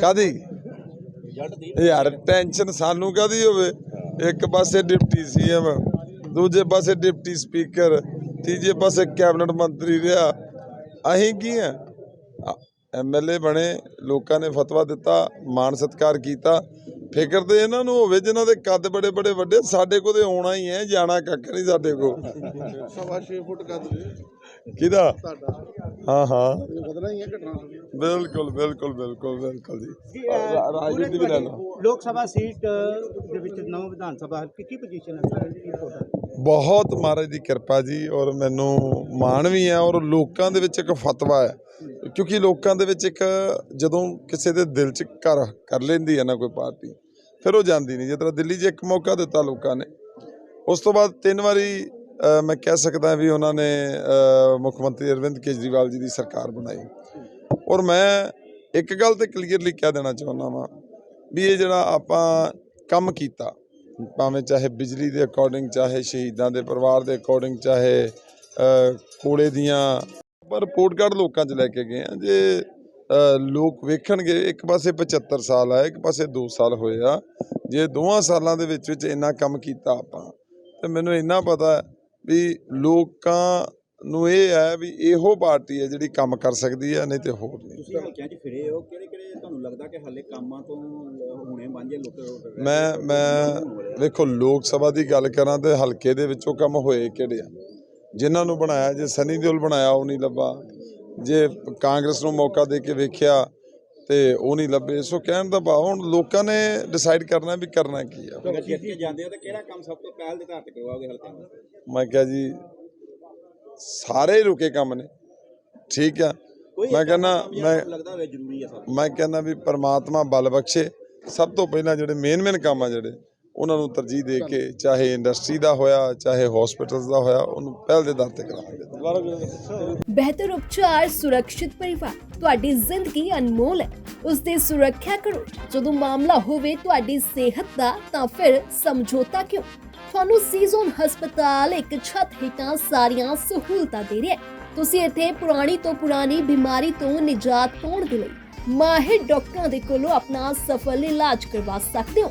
ਕਾਦੀ ਯਾਰ ਟੈਨਸ਼ਨ ਸਾਨੂੰ ਕਾਦੀ ਹੋਵੇ? ਇੱਕ ਪਾਸੇ ਡਿਪਟੀ ਸੀਐਮ ਦੂਜੇ ਪਾਸੇ ਡਿਪਟੀ ਸਪੀਕਰ ਤੀਜੇ ਪਾਸੇ ਕੈਬਨਿਟ ਮੰਤਰੀ ਰਿਹਾ। ਅਸੀਂ ਕੀ ਆ? ਐਮਐਲਏ ਬਣੇ ਲੋਕਾਂ ਨੇ ਫਤਵਾ ਦਿੱਤਾ ਮਾਣ ਸਤਿਕਾਰ ਕੀਤਾ। ਫਿਕਰ ਤੇ ਇਹਨਾਂ ਨੂੰ ਹੋਵੇ ਜਿਨ੍ਹਾਂ ਦੇ ਕੱਦ ਬੜੇ ਬੜੇ ਵੱਡੇ ਸਾਡੇ ਕੋਲ ਤੇ ਆਉਣਾ ਹੀ ਹੈ ਜਾਣਾ ਕੱਖ ਨਹੀਂ ਸਾਡੇ ਕੋਲ। ਸਵਾ 6 ਫੁੱਟ ਕੱਦ ਕਿਹਦਾ? ਹਾਂ ਹਾਂ। ਵਧਣਾ ਹੀ ਹੈ ਘਟਣਾ। ਬਿਲਕੁਲ ਬਿਲਕੁਲ ਬਿਲਕੁਲ ਬਿਲਕੁਲ ਜੀ। ਰਾਜਨੀਤੀ ਵੀ ਲੈ ਲਓ। ਲੋਕ ਸਭਾ ਸੀਟ ਦੇ ਵਿੱਚ ਨਵ ਵਿਧਾਨ ਸਭਾ ਹਲਕੇ ਕੀ ਪੋਜੀਸ਼ਨ ਹੈ? ਬਹੁਤ ਮਹਾਰਾਜ ਦੀ ਕਿਰਪਾ ਜੀ ਔਰ ਮੈਨੂੰ ਮਾਣ ਵੀ ਹੈ ਔਰ ਲੋਕਾਂ ਦੇ ਵਿੱਚ ਇੱਕ ਫਤਵਾ ਹੈ। ਕਿਉਂਕਿ ਲੋਕਾਂ ਦੇ ਵਿੱਚ ਇੱਕ ਜਦੋਂ ਕਿਸੇ ਦੇ ਦਿਲ 'ਚ ਘਰ ਕਰ ਲੈਂਦੀ ਹੈ ਨਾ ਕੋਈ ਪਾਰਟੀ ਫਿਰ ਉਹ ਜਾਂਦੀ ਨਹੀਂ। ਜਿਸ ਤਰ੍ਹਾਂ ਦਿੱਲੀ 'ਚ ਇੱਕ ਮੌਕਾ ਦਿੱਤਾ ਲੋਕਾਂ ਨੇ। ਉਸ ਤੋਂ ਬਾਅਦ ਤਿੰਨ ਵਾਰੀ ਮੈਂ ਕਹਿ ਸਕਦਾ ਵੀ ਉਹਨਾਂ ਨੇ ਮੁੱਖ ਮੰਤਰੀ ਅਰਵਿੰਦ ਕੇਜਰੀਵਾਲ ਜੀ ਦੀ ਸਰਕਾਰ ਬਣਾਈ। ਔਰ ਮੈਂ ਇੱਕ ਗੱਲ ਤੇ ਕਲੀਅਰਲੀ ਕਹਿ ਦੇਣਾ ਚਾਹੁੰਦਾ ਵਾਂ ਵੀ ਇਹ ਜਿਹੜਾ ਆਪਾਂ ਕੰਮ ਕੀਤਾ, ਭਾਵੇਂ ਚਾਹੇ ਬਿਜਲੀ ਦੇ ਅਕੋਰਡਿੰਗ ਚਾਹੇ ਸ਼ਹੀਦਾਂ ਦੇ ਪਰਿਵਾਰ ਦੇ ਅਕੋਰਡਿੰਗ ਚਾਹੇ ਕੋਲੇ ਦੀਆਂ, ਪਰ ਰਿਪੋਰਟ ਕਾਰਡ ਲੋਕਾਂ 'ਚ ਲੈ ਕੇ ਗਏ ਆ। ਜੇ ਲੋਕ ਵੇਖਣਗੇ, ਇੱਕ ਪਾਸੇ 75 ਸਾਲ ਆ, ਇੱਕ ਪਾਸੇ 2 ਸਾਲ ਹੋਏ ਆ। ਜੇ ਦੋਵਾਂ ਸਾਲਾਂ ਦੇ ਵਿੱਚ ਵਿੱਚ ਇੰਨਾ ਕੰਮ ਕੀਤਾ ਆਪਾਂ ਤੇ ਮੈਨੂੰ ਇੰਨਾ ਪਤਾ ਵੀ ਲੋਕਾਂ ਨੂੰ ਇਹ ਹੈ ਵੀ ਇਹੋ ਪਾਰਟੀ ਹੈ ਜਿਹੜੀ ਕੰਮ ਕਰ ਸਕਦੀ ਹੈ ਨਹੀਂ ਤੇ ਹੋਰ ਨਹੀਂ। ਤੁਸੀਂ ਹਲਕਿਆਂ 'ਚ ਫਿਰੇ ਹੋ ਕਿਹੜੇ ਕਿਹੜੇ ਤੁਹਾਨੂੰ ਲੱਗਦਾ ਕਿ ਹਾਲੇ ਕੰਮਾਂ ਤੋਂ ਹੁਣੇ ਵਾਂਝੇ ਲੋਕ ਮੈਂ ਮੈਂ ਵੇਖੋ ਲੋਕ ਸਭਾ ਦੀ ਗੱਲ ਕਰਾਂ ਤੇ ਹਲਕੇ ਦੇ ਵਿੱਚੋਂ ਕੰਮ ਹੋਏ ਕਿਹੜੇ ਆ? ਜਿਨ੍ਹਾਂ ਨੂੰ ਬਣਾਇਆ ਜੇ ਸਨੀ ਦਿਓਲ ਬਣਾਇਆ ਉਹ ਨਹੀਂ ਲੱਭਾ। ਜੇ ਕਾਂਗਰਸ ਨੂੰ ਮੌਕਾ ਦੇ ਕੇ ਵੇਖਿਆ ਤੇ ਉਹ ਨਹੀਂ ਲੱਭੇ। ਸੋ ਕਹਿਣ ਦਾ ਭਾਵ ਹੁਣ ਲੋਕਾਂ ਨੇ ਡਿਸਾਈਡ ਕਰਨਾ ਵੀ ਕਰਨਾ ਕੀ ਆ। ਅਗਰ ਜਿੱਤ ਕੇ ਜਾਂਦੇ ਹੋ ਤਾਂ ਕਿਹੜਾ ਕੰਮ ਸਭ ਤੋਂ ਪਹਿਲ ਦੇ ਆਧਾਰ ਤੇ ਕਰਵਾਓਗੇ ਹਲਕਿਆਂ ਦਾ ਮੈਂ ਕਿਹਾ ਜੀ ਸਾਰੇ ਰੁਕੇ ਕੰਮ ਨੇ। ਠੀਕ ਆ। ਮੈਂ ਕਹਿੰਦਾ ਮੈਂ ਲੱਗਦਾ ਹੋਵੇ ਜ਼ਰੂਰੀ ਹੈ ਸਭ ਮੈਂ ਕਹਿੰਦਾ ਵੀ ਪਰਮਾਤਮਾ ਬਲ ਬਖਸ਼ੇ। ਸਭ ਤੋਂ ਪਹਿਲਾਂ ਜਿਹੜੇ ਮੇਨ ਮੇਨ ਕੰਮ ਆ ਜਿਹੜੇ ਉਹਨਾਂ ਨੂੰ ਤਰਜੀਹ ਦੇ ਕੇ ਚਾਹੇ ਇੰਡਸਟਰੀ ਦਾ ਹੋਇਆ, ਚਾਹੇ ਹਸਪੀਟਲਸ ਦਾ ਹੋਇਆ, ਉਹਨੂੰ ਪਹਿਲ ਦੇ ਦਰ ਤੇ ਕਰਾਂਗੇ ਬਿਹਤਰ ਉਪਚਾਰ ਸੁਰੱਖਿਅਤ ਪਰਿਵਾਰ, ਤੁਹਾਡੀ ਜ਼ਿੰਦਗੀ ਅਨਮੋਲ ਹੈ। ਉਸ ਦੀ ਸੁਰੱਖਿਆ ਕਰੋ। ਜਦੋਂ ਮਾਮਲਾ ਹੋਵੇ ਤੁਹਾਡੀ ਸਿਹਤ ਦਾ, ਤਾਂ ਫਿਰ ਸਮਝੌਤਾ ਕਿਉਂ? ਤੁਹਾਨੂੰ ਸੀਜ਼ਨ ਹਸਪਤਾਲ ਇੱਕ ਛੱਤ ਹੇਠਾਂ ਸਾਰੀਆਂ ਸਹੂਲਤਾਂ ਦੇ ਰਿਹਾ ਹੈ। ਤੁਸੀਂ ਇੱਥੇ ਪੁਰਾਣੀ ਤੋਂ ਪੁਰਾਣੀ ਬਿਮਾਰੀ ਤੋਂ ਨਿਜਾਤ ਪਾਉਣ ਦੇ ਲਈ ਮਾਹਿਰ ਡਾਕਟਰਾਂ ਦੇ ਕੋਲੋਂ ਆਪਣਾ ਸਫਲ ਇਲਾਜ ਕਰਵਾ ਸਕਦੇ ਹੋ।